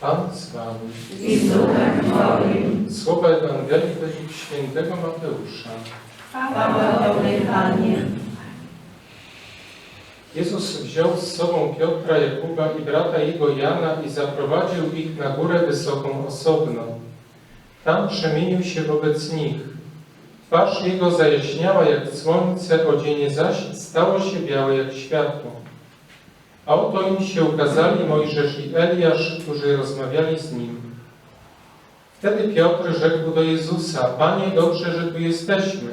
Pan z Wami. i z duchem Twoim. Słowa Ewangelii według świętego Mateusza. Chwała Tobie, Panie. Jezus wziął z sobą Piotra, Jakuba i brata jego Jana i zaprowadził ich na górę wysoką osobno. Tam przemienił się wobec nich. Twarz jego zajaśniała jak słońce, odzienie zaś stało się białe jak światło. A oto im się ukazali Mojżesz i Eliasz, którzy rozmawiali z nim. Wtedy Piotr rzekł do Jezusa, Panie, dobrze, że tu jesteśmy.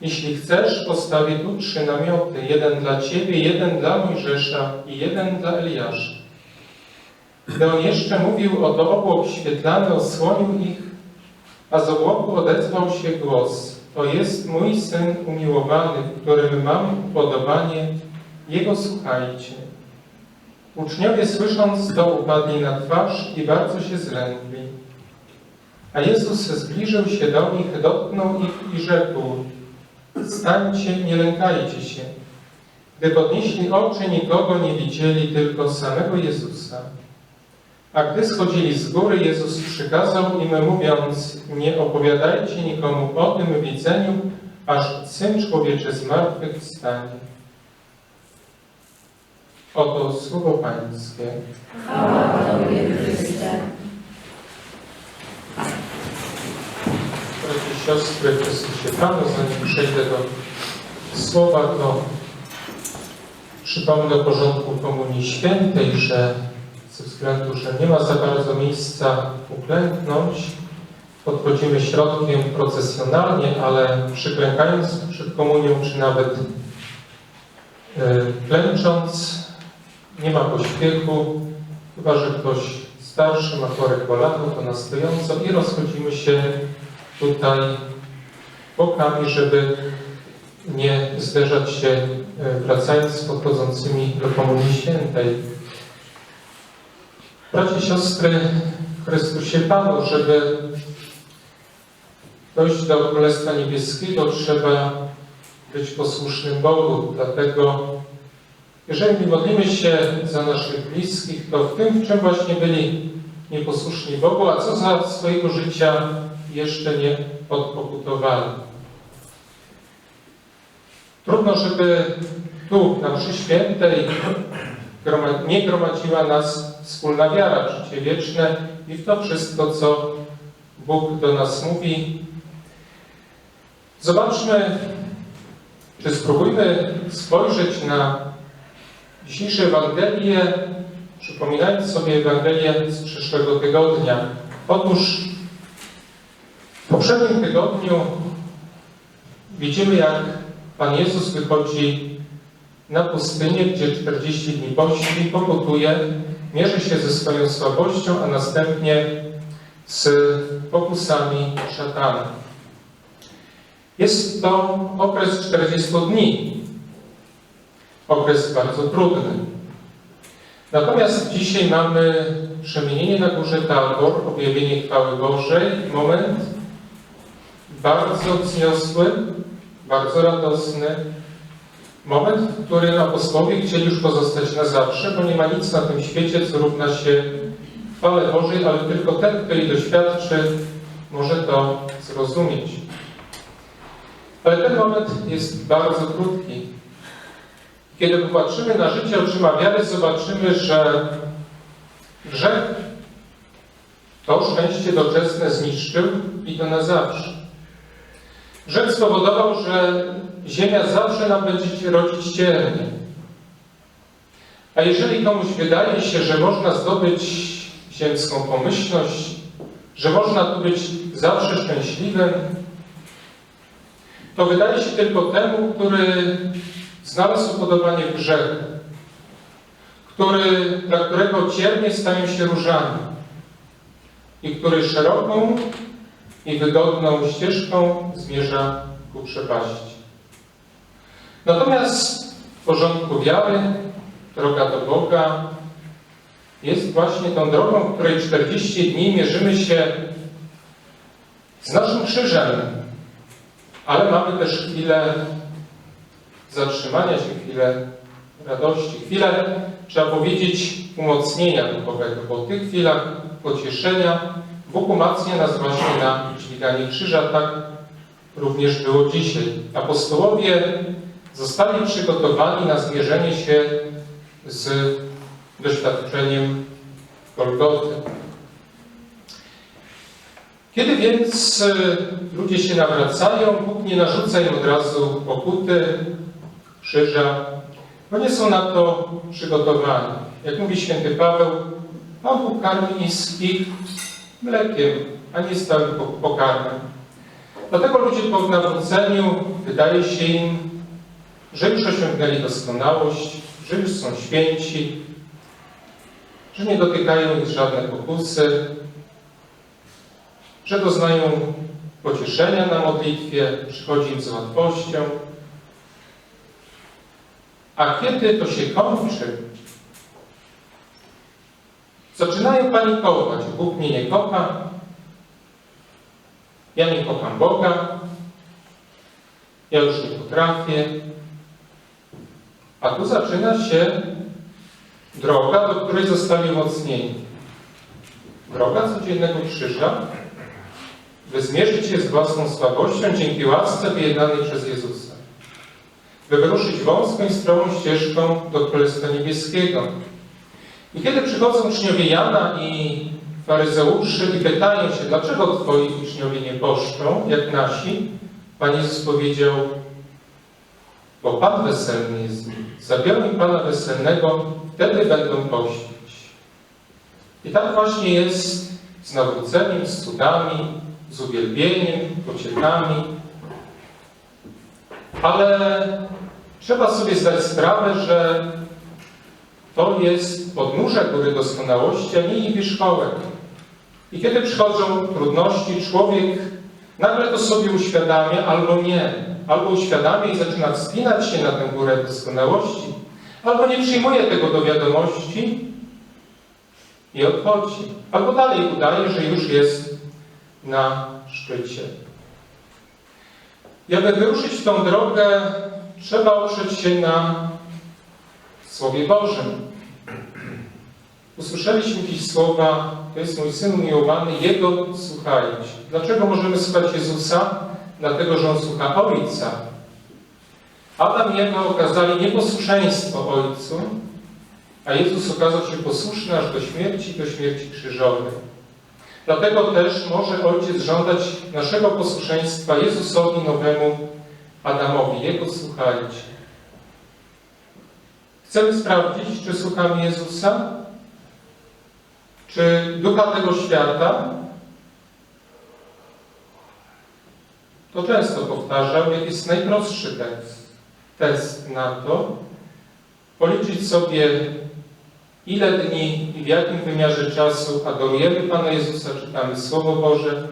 Jeśli chcesz, postawię tu trzy namioty, jeden dla Ciebie, jeden dla Mojżesza i jeden dla Eliasza. Gdy on jeszcze mówił, oto obłok świetlany osłonił ich, a z obłoku odezwał się głos. To jest mój Syn umiłowany, w którym mam upodobanie, Jego słuchajcie. Uczniowie słysząc to upadli na twarz i bardzo się zlękli. A Jezus zbliżył się do nich, dotknął ich i rzekł, Stańcie, nie lękajcie się. Gdy podnieśli oczy, nikogo nie widzieli, tylko samego Jezusa. A gdy schodzili z góry, Jezus przykazał im, mówiąc, nie opowiadajcie nikomu o tym widzeniu, aż Syn Człowieczy z martwych wstanie. Oto słowo Pańskie. Chwała Tobie, Chryste. Bracia i siostry, Chrystusie Panu, zanim przejdę do słowa, to przypomnę o porządku Komunii Świętej, że ze względu, że nie ma za bardzo miejsca uklęknąć, podchodzimy środkiem procesjonalnie, ale przyklękając przed komunią, czy nawet yy, klęcząc, nie ma pośpiechu, chyba że ktoś starszy ma chore kolano, to na stojąco i rozchodzimy się tutaj bokami, żeby nie zderzać się, e, wracając z podchodzącymi do Komunii Świętej. Bracia i siostry Chrystusie Panu, żeby dojść do Królestwa Niebieskiego, trzeba być posłusznym Bogu. Dlatego, jeżeli modlimy się za naszych bliskich, to w tym, w czym właśnie byli nieposłuszni Bogu, a co za swojego życia jeszcze nie odpokutowali. Trudno, żeby tu, na mszy świętej, nie gromadziła nas wspólna wiara, życie wieczne i w to wszystko, co Bóg do nas mówi. Zobaczmy, czy spróbujmy spojrzeć na dzisiejsze Ewangelię, przypominając sobie Ewangelię z przyszłego tygodnia. Otóż w poprzednim tygodniu widzimy, jak Pan Jezus wychodzi na pustynię, gdzie 40 dni pości, pokutuje, mierzy się ze swoją słabością, a następnie z pokusami szatana. Jest to okres 40 dni. Okres bardzo trudny. Natomiast dzisiaj mamy przemienienie na górze Tabor, objawienie chwały Bożej, moment bardzo wzniosły, bardzo radosny, moment, w którym apostołowie chcieli już pozostać na zawsze, bo nie ma nic na tym świecie, co równa się chwale Bożej, ale tylko ten, kto jej doświadczy, może to zrozumieć. Ale ten moment jest bardzo krótki. Kiedy popatrzymy na życie oczyma wiary, zobaczymy, że grzech to szczęście doczesne zniszczył i to na zawsze. Grzech spowodował, że ziemia zawsze nam będzie rodzić ciernie. A jeżeli komuś wydaje się, że można zdobyć ziemską pomyślność, że można tu być zawsze szczęśliwym, to wydaje się tylko temu, który znalazł upodobanie w grzechu, który, dla którego ciernie stają się różami i który szeroką i wygodną ścieżką zmierza ku przepaści. Natomiast w porządku wiary droga do Boga jest właśnie tą drogą, w której 40 dni mierzymy się z naszym krzyżem, ale mamy też chwilę zatrzymania się, chwilę radości, chwilę trzeba powiedzieć, umocnienia duchowego, bo w tych chwilach pocieszenia Bóg umacnia nas właśnie na dźwiganie krzyża, tak również było dzisiaj. Apostołowie zostali przygotowani na zmierzenie się z doświadczeniem Golgoty. Kiedy więc e, ludzie się nawracają, Bóg nie narzuca im od razu pokuty, krzyża, bo nie są na to przygotowani. Jak mówi święty Paweł, Pan Bóg karmi ich mlekiem, a nie stałym po- pokarmem. Dlatego ludzie po nawróceniu wydaje się im, że już osiągnęli doskonałość, że już są święci, że nie dotykają ich żadne pokusy, że doznają pocieszenia na modlitwie, przychodzi im z łatwością. A kiedy to się kończy, zaczynają panikować. Bóg mnie nie kocha, ja nie kocham Boga, ja już nie potrafię. A tu zaczyna się droga, do której zostali umocnieni. Droga codziennego krzyża, by zmierzyć się z własną słabością dzięki łasce wyjednanej przez Jezusa. By wyruszyć wąską i stromą ścieżką do Królestwa Niebieskiego. I kiedy przychodzą uczniowie Jana i faryzeuszy i pytają się, dlaczego twoi uczniowie nie poszczą, jak nasi, Pan Jezus powiedział, bo Pan weselny jest z nimi. Zabiorą Pana weselnego, wtedy będą pościć. I tak właśnie jest z nawróceniem, z cudami, z uwielbieniem, pociechami. Ale trzeba sobie zdać sprawę, że to jest podnóże góry doskonałości, a nie jej wierzchołek. I kiedy przychodzą trudności, człowiek nagle to sobie uświadamia albo nie. Albo uświadamia i zaczyna wspinać się na tę górę doskonałości, albo nie przyjmuje tego do wiadomości i odchodzi. Albo dalej udaje, że już jest na szczycie. I aby wyruszyć tą drogę, trzeba oprzeć się na Słowie Bożym. Usłyszeliśmy dziś słowa, to jest mój Syn umiłowany, Jego słuchajcie. Dlaczego możemy słuchać Jezusa? Dlatego, że On słucha Ojca. Adam i Ewa okazali nieposłuszeństwo Ojcu, a Jezus okazał się posłuszny aż do śmierci, do śmierci krzyżowej. Dlatego też może Ojciec żądać naszego posłuszeństwa Jezusowi nowemu Adamowi. Jego słuchajcie. Chcemy sprawdzić, czy słuchamy Jezusa, czy ducha tego świata. To często powtarzam, jak jest najprostszy test, test na to, policzyć sobie, ile dni i w jakim wymiarze czasu adorujemy Pana Jezusa, czytamy Słowo Boże,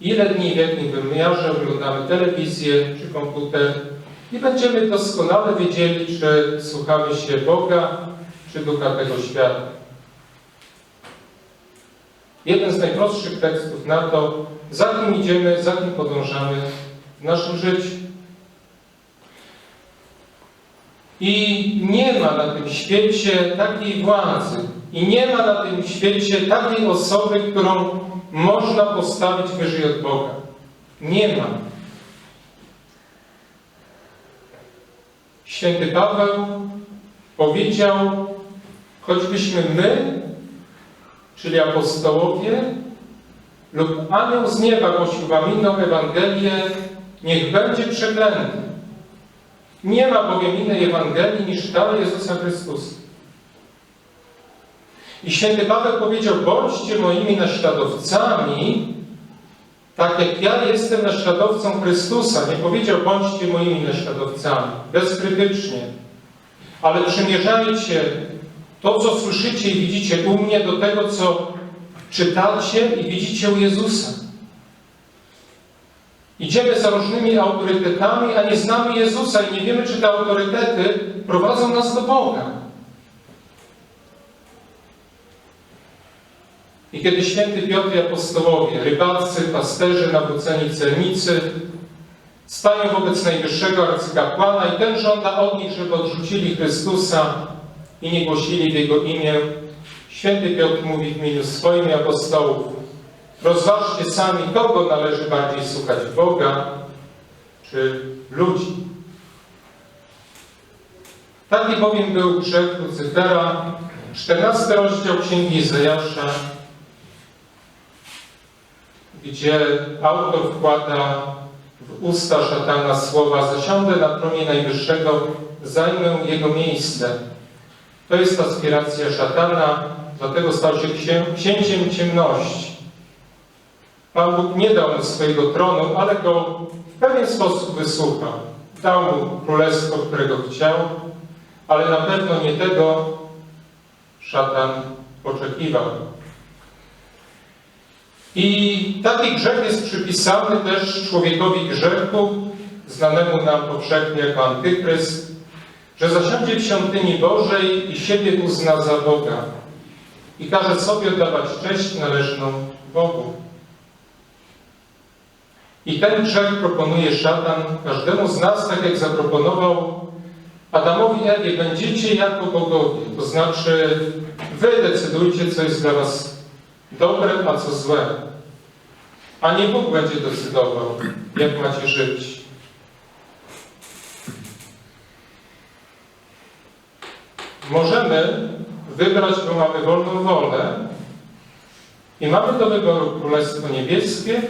ile dni w jakim wymiarze oglądamy telewizję czy komputer i będziemy doskonale wiedzieli, czy słuchamy się Boga, czy ducha tego świata. Jeden z najprostszych tekstów na to, za kim idziemy, za kim podążamy w naszym życiu. I nie ma na tym świecie takiej władzy, i nie ma na tym świecie takiej osoby, którą można postawić wyżej od Boga. Nie ma. Święty Paweł powiedział, choćbyśmy my, czyli apostołowie, lub anioł z nieba głosił wam inną Ewangelię, niech będzie przeklęty. Nie ma bowiem innej Ewangelii niż ta Jezusa Chrystusa. I święty Paweł powiedział, bądźcie moimi naśladowcami, tak jak ja jestem naśladowcą Chrystusa. Nie powiedział, bądźcie moimi naśladowcami, bezkrytycznie. Ale przymierzajcie to, co słyszycie i widzicie u mnie, do tego, co czytacie i widzicie u Jezusa. Idziemy za różnymi autorytetami, a nie znamy Jezusa i nie wiemy, czy te autorytety prowadzą nas do Boga. I kiedy święty Piotr i apostołowie, rybacy, pasterze, nawróceni celnicy, stają wobec najwyższego arcykapłana i ten żąda od nich, żeby odrzucili Chrystusa, i nie głosili w Jego imię, święty Piotr mówi w imieniu swoim i apostołów, rozważcie sami, kogo należy bardziej słuchać, Boga czy ludzi. Taki bowiem był grzech Lucyfera, 14 rozdział Księgi Izajasza, gdzie autor wkłada w usta szatana słowa zasiądę na tronie Najwyższego, zajmę jego miejsce. To jest aspiracja szatana, dlatego stał się księ księciem ciemności. Pan Bóg nie dał mu swojego tronu, ale go w pewien sposób wysłuchał. Dał mu królestwo, którego chciał, ale na pewno nie tego szatan oczekiwał. I taki grzech jest przypisany też człowiekowi grzechu, znanemu nam powszechnie jako antychryst, że zasiądzie w świątyni Bożej i siebie uzna za Boga i każe sobie oddawać cześć należną Bogu. I ten grzech proponuje szatan każdemu z nas, tak jak zaproponował Adamowi Ewie, będziecie jako bogowie, to znaczy wy decydujcie, co jest dla was dobre, a co złe. A nie Bóg będzie decydował, jak macie żyć. Możemy wybrać, bo mamy wolną wolę i mamy do wyboru Królestwo Niebieskie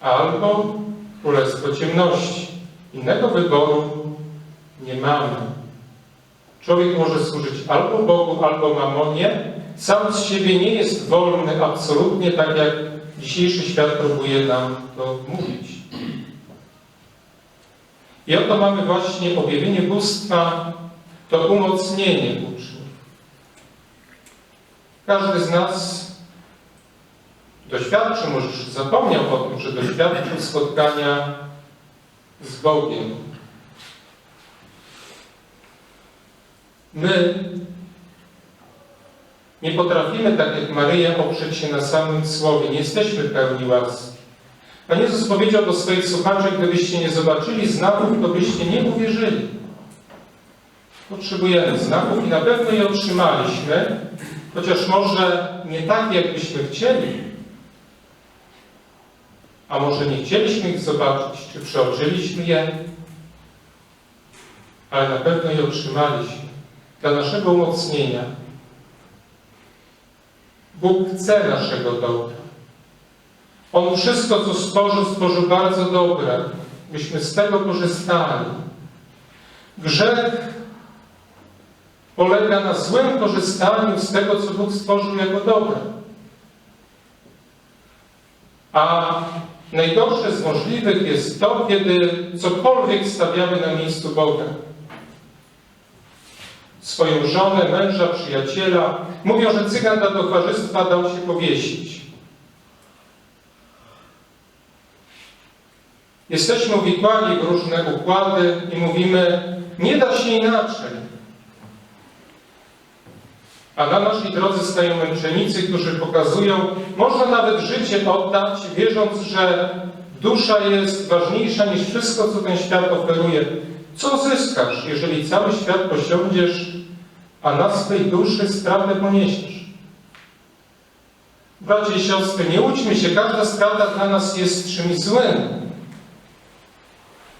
albo Królestwo Ciemności. Innego wyboru nie mamy. Człowiek może służyć albo Bogu, albo mamonie. Sam z siebie nie jest wolny absolutnie, tak jak dzisiejszy świat próbuje nam to mówić. I oto mamy właśnie objawienie bóstwa, to umocnienie uczniów. Każdy z nas doświadczył, może zapomniał o tym, że doświadczył spotkania z Bogiem. My nie potrafimy, tak jak Maryja, oprzeć się na samym Słowie. Nie jesteśmy pełni łaski. Pan Jezus powiedział do swoich słuchaczy, gdybyście nie zobaczyli znaków, to byście nie uwierzyli. Potrzebujemy znaków i na pewno je otrzymaliśmy, chociaż może nie tak, jakbyśmy chcieli, a może nie chcieliśmy ich zobaczyć, czy przeoczyliśmy je, ale na pewno je otrzymaliśmy dla naszego umocnienia. Bóg chce naszego dobra. On wszystko, co stworzył, stworzył bardzo dobre, byśmy z tego korzystali. Grzech polega na złym korzystaniu z tego, co Bóg stworzył jako dobre. A najgorsze z możliwych jest to, kiedy cokolwiek stawiamy na miejscu Boga. Swoją żonę, męża, przyjaciela. Mówią, że cygan dla towarzystwa dał się powiesić. Jesteśmy uwikłani w różne układy i mówimy, nie da się inaczej. A na naszej drodze stają męczennicy, którzy pokazują, można nawet życie oddać, wierząc, że dusza jest ważniejsza niż wszystko, co ten świat oferuje. Co zyskasz, jeżeli cały świat posiądziesz, a na swej duszy stratę poniesiesz? Bracie i siostry, nie łudźmy się, każda strata dla nas jest czymś złym.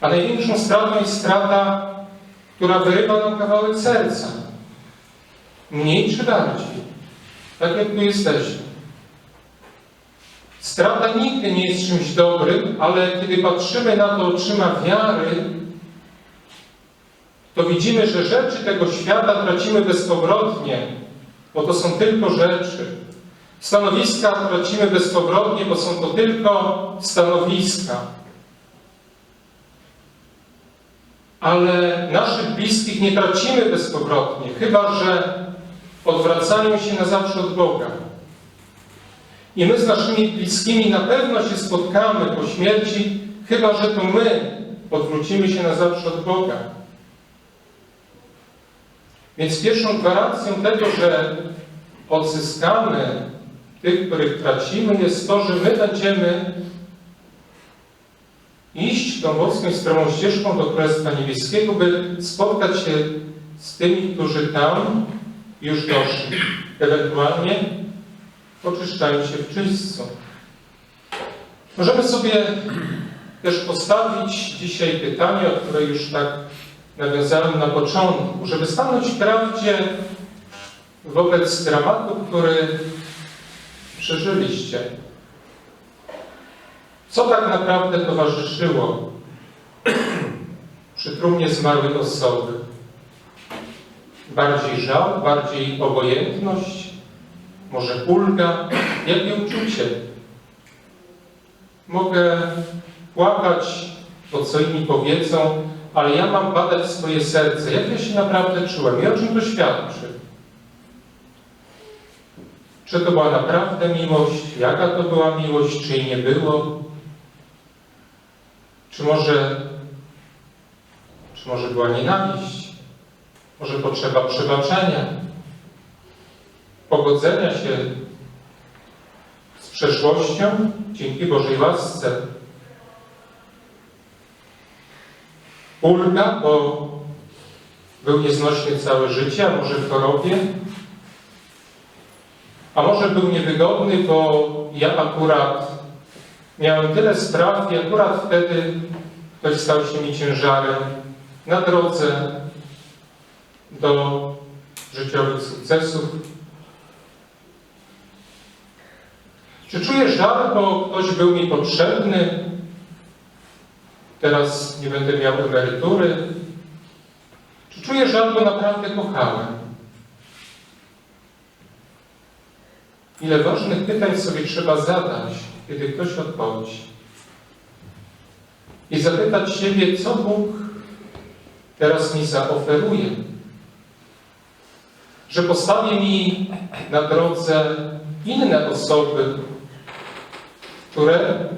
A największą stratą jest strata, która wyrywa nam kawałek serca. Mniej czy bardziej? Tak jak tu jesteśmy. Strata nigdy nie jest czymś dobrym, ale kiedy patrzymy na to oczyma wiary, to widzimy, że rzeczy tego świata tracimy bezpowrotnie, bo to są tylko rzeczy. Stanowiska tracimy bezpowrotnie, bo są to tylko stanowiska. Ale naszych bliskich nie tracimy bezpowrotnie, chyba że odwracają się na zawsze od Boga. I my z naszymi bliskimi na pewno się spotkamy po śmierci, chyba że to my odwrócimy się na zawsze od Boga. Więc pierwszą gwarancją tego, że odzyskamy tych, których tracimy, jest to, że my będziemy iść tą boską i stromą ścieżką do Królestwa Niebieskiego, by spotkać się z tymi, którzy tam już doszli. Ewentualnie oczyszczają się w czyśćcu. Możemy sobie też postawić dzisiaj pytanie, o które już tak nawiązałem na początku, żeby stanąć w prawdzie wobec dramatu, który przeżyliście. Co tak naprawdę towarzyszyło przy trumnie zmarłej osoby? Bardziej żal, bardziej obojętność, może ulga, jakie uczucie? Mogę płakać, to co inni powiedzą, ale ja mam badać swoje serce. Jak ja się naprawdę czułem i o czym to świadczy? Czy to była naprawdę miłość? Jaka to była miłość? Czy jej nie było? Czy może, czy może była nienawiść? Może potrzeba przebaczenia? Pogodzenia się z przeszłością dzięki Bożej łasce? Ulga, bo był nieznośny całe życie, a może w chorobie? A może był niewygodny, bo ja akurat miałem tyle spraw i akurat wtedy ktoś stał się mi ciężarem na drodze do życiowych sukcesów. Czy czuję żal, bo ktoś był mi potrzebny? Teraz nie będę miał emerytury. Czy czuję żal, bo naprawdę kochałem? Ile ważnych pytań sobie trzeba zadać, kiedy ktoś odpowiedzi. I zapytać siebie, co Bóg teraz mi zaoferuje. Że postawi mi na drodze inne osoby, które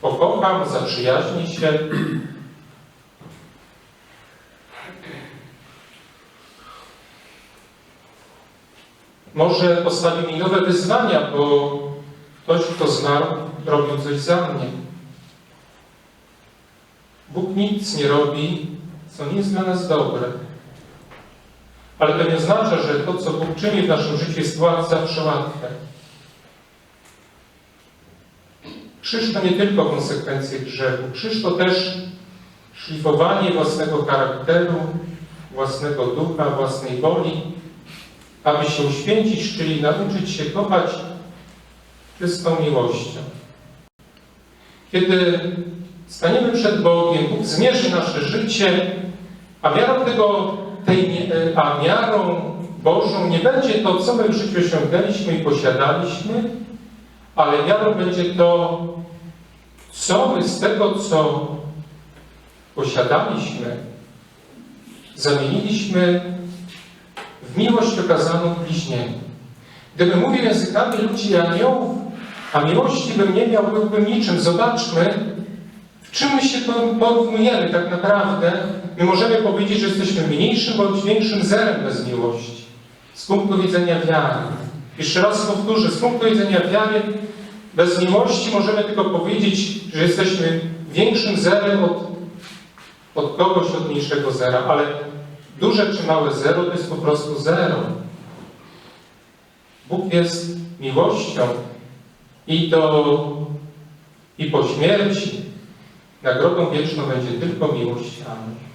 pokocham, zaprzyjaźni się. Może postawi mi nowe wyzwania, bo ktoś, kto zmarł, robił coś za mnie. Bóg nic nie robi, co nie jest dla nas dobre. Ale to nie oznacza, że to, co Bóg czyni w naszym życiu, jest zawsze łatwe. Krzyż to nie tylko konsekwencje grzechu. Krzyż to też szlifowanie własnego charakteru, własnego ducha, własnej woli, aby się uświęcić, czyli nauczyć się kochać czystą miłością. Kiedy staniemy przed Bogiem, Bóg zmierzy nasze życie, a miarą tego, tej, a miarą Bożą nie będzie to, co my w życiu osiągnęliśmy i posiadaliśmy, ale miarą będzie to, co my z tego, co posiadaliśmy, zamieniliśmy w miłość okazaną bliźniemu. Gdybym mówił językami ludzi i aniołów, a miłości bym nie miał, byłbym niczym. Zobaczmy, w czym my się porównujemy tak naprawdę. My możemy powiedzieć, że jesteśmy mniejszym bądź większym zerem bez miłości. Z punktu widzenia wiary. Jeszcze raz powtórzę, z punktu widzenia wiary bez miłości możemy tylko powiedzieć, że jesteśmy większym zerem od, od kogoś od mniejszego zera, ale duże czy małe zero to jest po prostu zero. Bóg jest miłością i do i po śmierci nagrodą wieczną będzie tylko miłość. Amen.